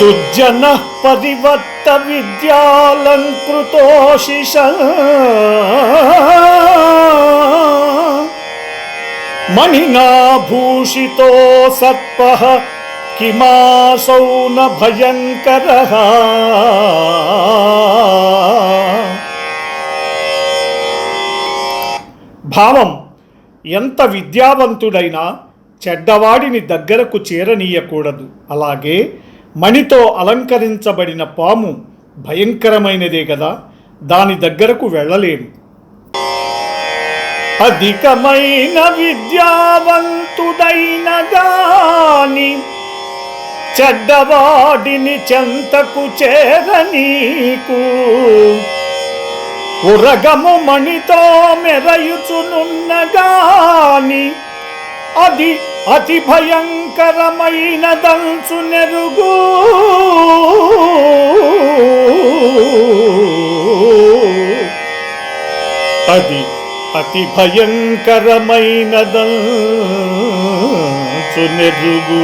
దుర్జన విద్యాలంకృతో శిష మణినాభూషితో సత్ప కిమాసౌ న భయంకర. భావం ఎంత విద్యావంతుడైనా చెడ్డవాడిని దగ్గరకు చేరనీయకూడదు. అలాగే మణితో అలంకరించబడిన పాము భయంకరమైనదే కదా దాని దగ్గరకు వెళ్ళలేము. అధికమైన విద్యావంతుడైన గాని చెడ్డవాడిని చెంతకు చేరనీకు ఉరగము మణితో మెరయుచునున్న గాని అది అతి భయంకరమైన దంచు నెరుగు. అది అతి భయంకరమైన దంచు నెరుగు.